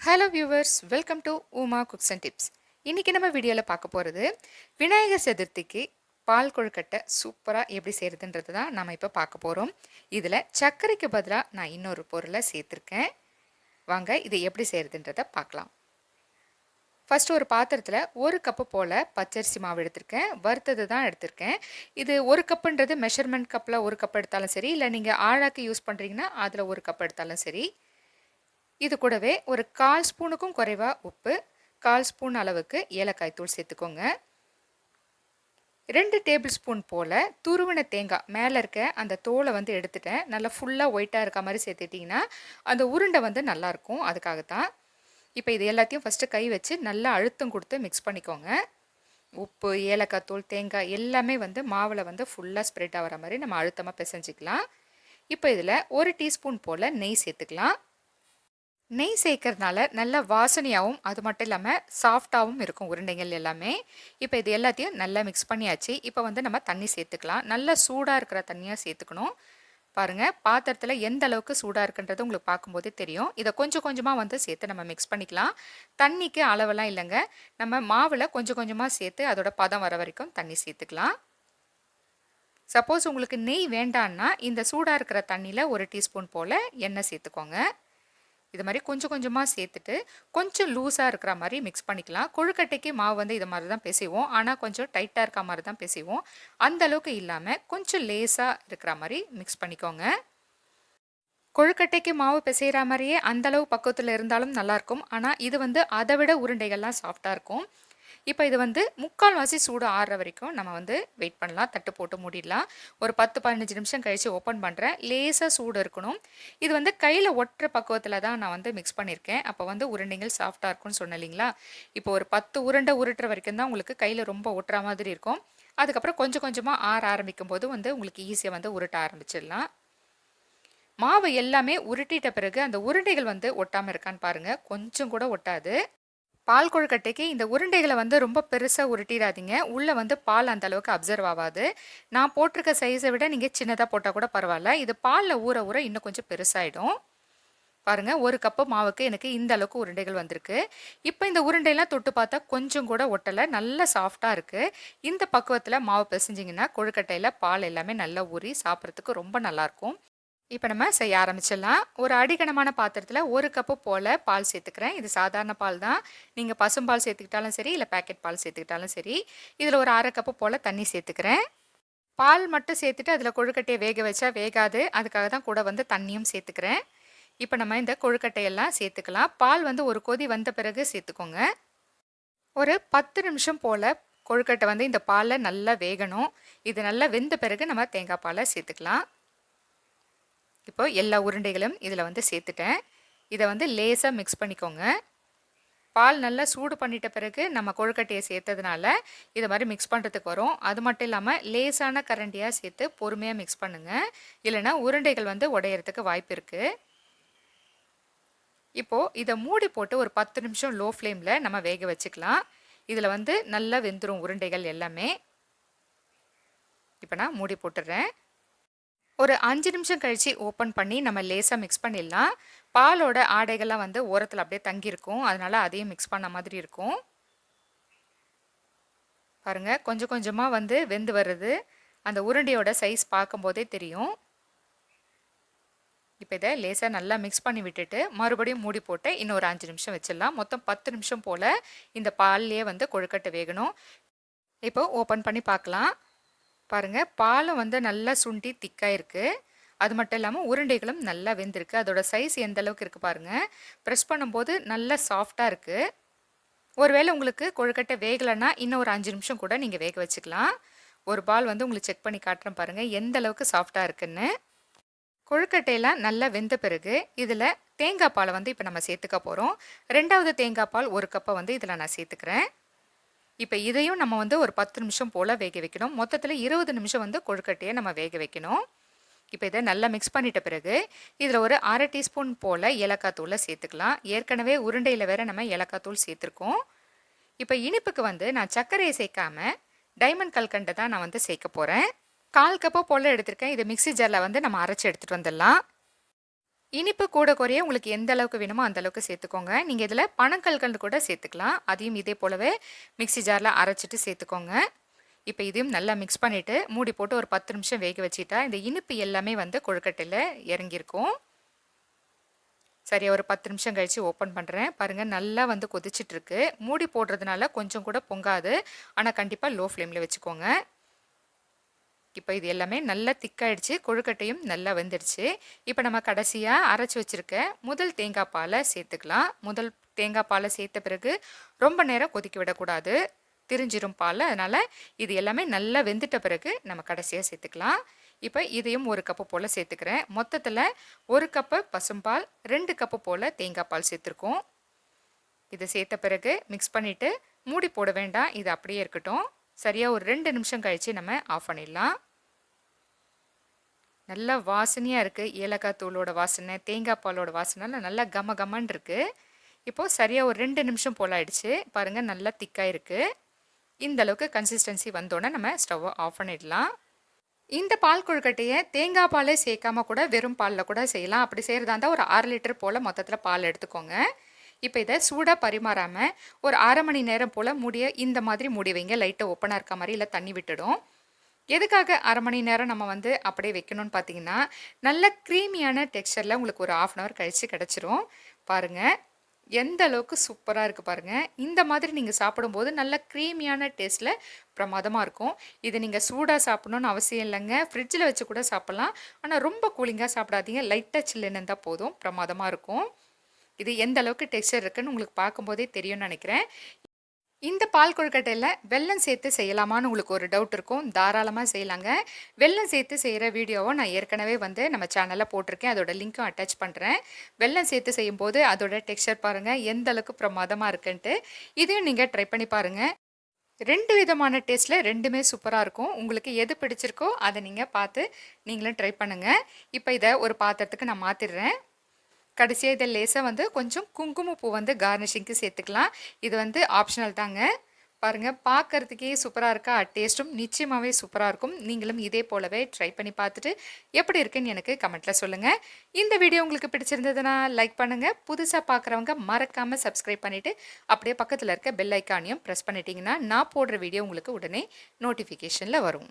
Hello viewers welcome to Uma cooks and tips இன்றைக்கி நம்ம வீடியோவில் பார்க்க போகிறது விநாயகர் சதுர்த்திக்கு பால் கொழுக்கட்டை சூப்பராக எப்படி செய்கிறதுன்றது தான் நம்ம இப்போ பார்க்க போகிறோம் இதில் சர்க்கரைக்கு பதிலாக நான் இன்னொரு பொருளை சேர்த்துருக்கேன். வாங்க இதை எப்படி செய்கிறதுன்றதை பார்க்கலாம். ஃபஸ்ட்டு ஒரு பாத்திரத்தில் ஒரு கப்பு போல் பச்சரிசி மாவு எடுத்திருக்கேன். வறுத்தது தான் எடுத்திருக்கேன். இது ஒரு கப்புன்றது மெஷர்மெண்ட் கப்பில் ஒரு கப் எடுத்தாலும் சரி இல்லை நீங்கள் ஆழாக்கு யூஸ் பண்ணுறீங்கன்னா அதில் ஒரு கப் எடுத்தாலும் சரி. இது கூடவே ஒரு கால் ஸ்பூனுக்கும் குறைவாக உப்பு கால் ஸ்பூன் அளவுக்கு ஏலக்காய் தூள் சேர்த்துக்கோங்க. ரெண்டு டேபிள் ஸ்பூன் போல் துருவின தேங்காய் மேலே இருக்க அந்த தோலை வந்து எடுத்துட்டேன். நல்லா ஃபுல்லாக ஒயிட்டாக இருக்க மாதிரி சேர்த்துட்டிங்கன்னா அந்த உருண்டை வந்து நல்லாயிருக்கும் அதுக்காகத்தான் இப்போ இது எல்லாத்தையும் ஃபஸ்ட்டு கை வச்சு நல்லா அழுத்தம் கொடுத்து மிக்ஸ் பண்ணிக்கோங்க. உப்பு ஏலக்காய் தூள் தேங்காய் எல்லாமே வந்து மாவில் வந்து ஃபுல்லாக ஸ்ப்ரெட் ஆகிற மாதிரி நம்ம அழுத்தமாக பிசைஞ்சிக்கலாம். இப்போ இதில் ஒரு டீஸ்பூன் போல் நெய் சேர்த்துக்கலாம். நெய் சேர்க்கறதுனால நல்ல வாசனையாகவும் அது மட்டும் இல்லாமல் சாஃப்டாகவும் இருக்கும் உருண்டைகள் எல்லாமே. இப்போ இது எல்லாத்தையும் நல்லா மிக்ஸ் பண்ணியாச்சு. இப்போ வந்து நம்ம தண்ணி சேர்த்துக்கலாம். நல்லா சூடாக இருக்கிற தண்ணியாக சேர்த்துக்கணும். பாருங்கள் பாத்திரத்தில் எந்த அளவுக்கு சூடாக இருக்குன்றது உங்களுக்கு பார்க்கும்போதே தெரியும். இதை கொஞ்சம் கொஞ்சமாக வந்து சேர்த்து நம்ம மிக்ஸ் பண்ணிக்கலாம். தண்ணிக்கு அளவெல்லாம் இல்லைங்க. நம்ம மாவில் கொஞ்சம் கொஞ்சமாக சேர்த்து அதோட பதம் வர வரைக்கும் தண்ணி சேர்த்துக்கலாம். சப்போஸ் உங்களுக்கு நெய் வேண்டான்னா இந்த சூடாக இருக்கிற தண்ணியில் ஒரு டீஸ்பூன் போல் எண்ணெய் சேர்த்துக்கோங்க. இது மாதிரி கொஞ்சம் கொஞ்சமாக சேர்த்துட்டு கொஞ்சம் லூஸாக இருக்கிற மாதிரி மிக்ஸ் பண்ணிக்கலாம். கொழுக்கட்டைக்கு மாவு வந்து இது மாதிரி தான் பேசுவோம். ஆனால் கொஞ்சம் டைட்டாக இருக்க மாதிரி தான் பேசுவோம். அந்த அளவுக்கு இல்லாமல் கொஞ்சம் லேஸாக இருக்கிற மாதிரி மிக்ஸ் பண்ணிக்கோங்க. கொழுக்கட்டைக்கு மாவு பிசைகிற மாதிரியே அந்தளவு பக்குவத்தில் இருந்தாலும் நல்லாயிருக்கும் ஆனால் இது வந்து அதை விட உருண்டைகள்லாம் சாஃப்டாக இருக்கும். இப்போ இது வந்து முக்கால்வாசி சூடு ஆறுற வரைக்கும் நம்ம வந்து வெயிட் பண்ணலாம் தட்டு போட்டு மூடிடலாம். ஒரு பத்து பதினஞ்சு நிமிஷம் கழித்து ஓப்பன் பண்ணுறேன் லேசாக சூடு இருக்கணும். இது வந்து கையில் ஒட்டுற பக்குவத்தில் தான் நான் வந்து மிக்ஸ் பண்ணியிருக்கேன் அப்போ வந்து உருண்டைகள் சாஃப்டாக இருக்கும்னு சொன்னேன் இல்லைங்களா? இப்போ ஒரு பத்து உருண்டை உருட்டுற வரைக்கும் தான் உங்களுக்கு கையில் ரொம்ப ஒட்டுற மாதிரி இருக்கும். அதுக்கப்புறம் கொஞ்சம் கொஞ்சமாக ஆற ஆரம்பிக்கும் போது வந்து உங்களுக்கு ஈஸியாக வந்து உருட்ட ஆரம்பிச்சிடலாம். மாவு எல்லாமே உருட்டிட்ட பிறகு அந்த உருண்டைகள் வந்து ஒட்டாமல் இருக்கான்னு பாருங்கள் கொஞ்சம் கூட ஒட்டாது. பால் கொழுக்கட்டைக்கு இந்த உருண்டைகளை வந்து ரொம்ப பெருசாக உருட்டிடாதீங்க. உள்ளே வந்து பால் அந்த அளவுக்கு அப்சர்வ் ஆகாது நான் போட்டிருக்க சைஸை விட நீங்கள் சின்னதாக போட்டால் கூட பரவாயில்ல. இது பாலில் ஊற ஊற இன்னும் கொஞ்சம் பெருசாகிடும் பாருங்கள் ஒரு கப்பு மாவுக்கு எனக்கு இந்த அளவுக்கு உருண்டைகள் வந்திருக்கு. இப்போ இந்த உருண்டையெல்லாம் தொட்டு பார்த்தா கொஞ்சம் கூட ஒட்டலை. நல்ல சாஃப்டாக இருக்குது இந்த பக்குவத்தில் மாவு பிசைஞ்சிங்கன்னா கொழுக்கட்டையில் பால் எல்லாமே நல்லா ஊறி சாப்பிட்றதுக்கு ரொம்ப நல்லாயிருக்கும் இப்போ நம்ம செய்ய ஆரம்பிச்சிடலாம். ஒரு அடிகனமான பாத்திரத்தில் ஒரு கப்பு போல் பால் சேர்த்துக்கிறேன். இது சாதாரண பால் தான். நீங்கள் பசும்பால் சேர்த்துக்கிட்டாலும் சரி இல்லை பேக்கெட் பால் சேர்த்துக்கிட்டாலும் சரி இதில் ஒரு அரை கப்பு போல் தண்ணி சேர்த்துக்கிறேன். பால் மட்டும் சேர்த்துட்டு அதில் கொழுக்கட்டையை வேக வச்சா வேகாது. அதுக்காக தான் கூட வந்து தண்ணியும் சேர்த்துக்கிறேன். இப்போ நம்ம இந்த கொழுக்கட்டையெல்லாம் சேர்த்துக்கலாம். பால் வந்து ஒரு கொதி வந்த பிறகு சேர்த்துக்கோங்க. ஒரு பத்து நிமிஷம் போல் கொழுக்கட்டை வந்து இந்த பாலில் நல்லா வேகணும். இது நல்லா வெந்த பிறகு நம்ம தேங்காய் பாலை சேர்த்துக்கலாம். இப்போ எல்லா உருண்டைகளும் இதில் வந்து சேர்த்துட்டேன். இதை வந்து லேசாக மிக்ஸ் பண்ணிக்கோங்க. பால் நல்லா சூடு பண்ணிட்ட பிறகு நம்ம கொழுக்கட்டையை சேர்த்ததுனால இதை மாதிரி மிக்ஸ் பண்ணுறதுக்கு வரும். அது மட்டும் இல்லாமல் லேசான கரண்டியாக சேர்த்து பொறுமையாக மிக்ஸ் பண்ணுங்கள் இல்லைனா உருண்டைகள் வந்து உடையிறதுக்கு வாய்ப்பு இருக்குது இப்போது இதை மூடி போட்டு ஒரு பத்து நிமிஷம் லோ ஃப்ளேமில் நம்ம வேக வச்சுக்கலாம். இதில் வந்து நல்லா வெந்துடும் உருண்டைகள் எல்லாமே. இப்போ நான் மூடி போட்டுடுறேன் ஒரு அஞ்சு நிமிஷம் கழித்து ஓப்பன் பண்ணி நம்ம லேசாக மிக்ஸ் பண்ணிடலாம். பாலோட ஆடைகள்லாம் வந்து ஓரத்தில் அப்படியே தங்கியிருக்கும். அதனால் அதையும் மிக்ஸ் பண்ண மாதிரி இருக்கும். பாருங்கள் கொஞ்சம் கொஞ்சமாக வந்து வெந்து வருது. அந்த உருண்டையோட சைஸ் பார்க்கும்போதே தெரியும். இப்போ இதை லேசாக நல்லா மிக்ஸ் பண்ணி விட்டுட்டு மறுபடியும் மூடி போட்டு இன்னும் ஒரு அஞ்சு நிமிஷம் வச்சிடலாம். மொத்தம் பத்து நிமிஷம் போல் இந்த பால்லையே வந்து கொழுக்கட்டை வேகணும். இப்போ ஓப்பன் பண்ணி பார்க்கலாம். பாருங்கள் பாலும் வந்து நல்லா சுண்டி திக்காக இருக்குது அது மட்டும் இல்லாமல் உருண்டைகளும் நல்லா வெந்திருக்கு. அதோட சைஸ் எந்த அளவுக்கு இருக்குது பாருங்கள் ப்ரெஸ் பண்ணும்போது நல்லா சாஃப்டாக இருக்குது ஒருவேளை உங்களுக்கு கொழுக்கட்டை வேகலைன்னா இன்னும் ஒரு அஞ்சு நிமிஷம் கூட நீங்கள் வேக வச்சுக்கலாம். ஒரு பால் வந்து உங்களுக்கு செக் பண்ணி காட்டுறேன் பாருங்கள் எந்த அளவுக்கு சாஃப்டாக இருக்குன்னு. கொழுக்கட்டையெல்லாம் நல்லா வெந்த பிறகு இதில் தேங்காய் பாலை வந்து இப்போ நம்ம சேர்த்துக்க போகிறோம் ரெண்டாவது தேங்காய் பால் ஒரு கப்பை வந்து இதில் நான் சேர்த்துக்கிறேன். இப்போ இதையும் நம்ம வந்து ஒரு பத்து நிமிஷம் போல் வேக வைக்கணும். மொத்தத்தில் இருபது நிமிஷம் வந்து கொழுக்கட்டையை நம்ம வேக வைக்கணும். இப்போ இதை நல்லா மிக்ஸ் பண்ணிட்ட பிறகு இதில் ஒரு அரை டீஸ்பூன் போல் ஏலக்காய் தூளை சேர்த்துக்கலாம். ஏற்கனவே உருண்டையில் வேற நம்ம ஏலக்காய் தூள் சேர்த்துருக்கோம். இப்போ இனிப்புக்கு வந்து நான் சர்க்கரையை சேர்க்காம டைமண்ட் கல்கண்டை தான் நான் வந்து சேர்க்க போகிறேன் கால் கப்போ போல் எடுத்திருக்கேன். இதை மிக்சி ஜாரில் வந்து நம்ம அரைச்சி எடுத்துகிட்டு வந்துடலாம். இனிப்பு கூட குறைய உங்களுக்கு எந்த அளவுக்கு வேணுமோ அந்த அளவுக்கு சேர்த்துக்கோங்க. நீங்கள் இதில் பனங்கல்கண்டு கூட சேர்த்துக்கலாம். அதையும் இதே போலவே மிக்ஸி ஜாரில் அரைச்சிட்டு சேர்த்துக்கோங்க. இப்போ இதையும் நல்லா மிக்ஸ் பண்ணிவிட்டு மூடி போட்டு ஒரு பத்து நிமிஷம் வேக வச்சுட்டா இந்த இனிப்பு எல்லாமே வந்து கொழுக்கட்டையில் இறங்கியிருக்கும். சரி ஒரு பத்து நிமிஷம் கழித்து ஓப்பன் பண்ணுறேன் பாருங்கள் நல்லா வந்து கொதிச்சிட்ருக்கு மூடி போடுறதுனால கொஞ்சம் கூட பொங்காது. ஆனால் கண்டிப்பாக லோ ஃப்ளேமில் வச்சுக்கோங்க. இப்போ இது எல்லாமே நல்லா திக்காயிடுச்சு கொழுக்கட்டையும் நல்லா வெந்துடுச்சு. இப்போ நம்ம கடைசியாக அரைச்சி வச்சுருக்க முதல் தேங்காய் பாலை சேர்த்துக்கலாம். முதல் தேங்காய் பாலை சேர்த்த பிறகு ரொம்ப நேரம் கொதிக்க விடக்கூடாது. திரிஞ்சிரும் பால். அதனால் இது எல்லாமே நல்லா வெந்துட்ட பிறகு நம்ம கடைசியாக சேர்த்துக்கலாம். இப்போ இதையும் ஒரு கப்பு போல் சேர்த்துக்கிறேன். மொத்தத்தில் ஒரு கப்பு பசும்பால் ரெண்டு கப்பு போல் தேங்காய் பால் சேர்த்துருக்கோம். இதை சேர்த்த பிறகு மிக்ஸ் பண்ணிவிட்டு மூடி போட வேண்டாம். இது அப்படியே இருக்கட்டும். சரியாக ஒரு ரெண்டு நிமிஷம் கழித்து நம்ம ஆஃப் பண்ணிடலாம். நல்லா வாசனையாக இருக்குது ஏலக்காய் தூளோட வாசனை தேங்காய் பாலோட வாசனை நல்லா கம கமன் இருக்குது இப்போது சரியாக ஒரு ரெண்டு நிமிஷம் போல் ஆயிடுச்சு. பாருங்கள் நல்லா திக்காக இருக்குது இந்த அளவுக்கு கன்சிஸ்டன்சி வந்தோடனே நம்ம ஸ்டவ்வை ஆஃப் பண்ணிடலாம். இந்த பால் கொழுக்கட்டையை தேங்காய் பாலே சேர்க்காம கூட வெறும் பாலில் கூட செய்யலாம். அப்படி செய்கிறதா இருந்தால் ஒரு ஆறு லிட்டர் போல் மொத்தத்தில் பால் எடுத்துக்கோங்க. இப்போ இதை சூடாக பரிமாறாமல் ஒரு அரை மணி நேரம் போல் மூடிய இந்த மாதிரி மூடி வைங்க. லைட்டாக ஓப்பனாக இருக்க மாதிரி இல்லை தண்ணி விட்டுடும். எதுக்காக அரை மணி நேரம் நம்ம வந்து அப்படியே வைக்கணும்னு பார்த்தீங்கன்னா நல்ல க்ரீமியான டெக்ஸ்டரில் உங்களுக்கு ஒரு ஆஃப் அன் ஹவர் கழித்து கிடச்சிரும். பாருங்கள் எந்த அளவுக்கு சூப்பராக இருக்குது பாருங்கள் இந்த மாதிரி நீங்கள் சாப்பிடும்போது நல்ல க்ரீமியான டேஸ்ட்டில் பிரமாதமாக இருக்கும். இது நீங்கள் சூடாக சாப்பிடணும்னு அவசியம் இல்லைங்க. ஃப்ரிட்ஜில் வச்சு கூட சாப்பிட்லாம். ஆனால் ரொம்ப கூலிங்காக சாப்பிடாதீங்க. லைட்டாக சில்லுன்னு இருந்தால் போதும். பிரமாதமாக இருக்கும். இது எந்த அளவுக்கு டெக்ஸ்டர் இருக்குன்னு உங்களுக்கு பார்க்கும்போதே தெரியும்னு நினைக்கிறேன். இந்த பால் கொழுக்கட்டையில் வெல்லம் சேர்த்து செய்யலாமான்னு உங்களுக்கு ஒரு டவுட் இருக்கும். தாராளமாக செய்யலாங்க. வெல்லம் சேர்த்து செய்கிற வீடியோவை நான் ஏற்கனவே வந்து நம்ம சேனலில் போட்டிருக்கேன். அதோட லிங்க்கும் அட்டாச் பண்ணுறேன் வெல்லம் சேர்த்து செய்யும்போது அதோட டெக்ஸ்டர் பாருங்கள் எந்த அளவுக்கு பிரமாதமாக இருக்குன்ட்டு. இதையும் நீங்கள் ட்ரை பண்ணி பாருங்கள் ரெண்டு விதமான டேஸ்ட்டில் ரெண்டுமே சூப்பராக இருக்கும். உங்களுக்கு எது பிடிச்சிருக்கோ அதை நீங்கள் பார்த்து நீங்களும் ட்ரை பண்ணுங்கள் இப்போ இதை ஒரு பாத்திரத்துக்கு நான் மாற்றிடுறேன் கடைசியாக இதை லேசாக வந்து கொஞ்சம் குங்குமப்பூ வந்து கார்னிஷிங்க்கு சேர்த்துக்கலாம். இது வந்து ஆப்ஷனல் தாங்க. பாருங்கள் பார்க்குறதுக்கே சூப்பராக இருக்கா? டேஸ்ட்டும் நிச்சயமாகவே சூப்பராக இருக்கும். நீங்களும் இதே போலவே ட்ரை பண்ணி பார்த்துட்டு எப்படி இருக்குன்னு எனக்கு கமெண்ட்டில் சொல்லுங்கள் இந்த வீடியோ உங்களுக்கு பிடிச்சிருந்ததுன்னா லைக் பண்ணுங்கள் புதுசாக பார்க்குறவங்க மறக்காமல் சப்ஸ்கிரைப் பண்ணிவிட்டு அப்படியே பக்கத்தில் இருக்க பெல் ஐக்கானையும் ப்ரெஸ் பண்ணிட்டீங்கன்னா நான் போடுற வீடியோ உங்களுக்கு உடனே நோட்டிஃபிகேஷனில் வரும்.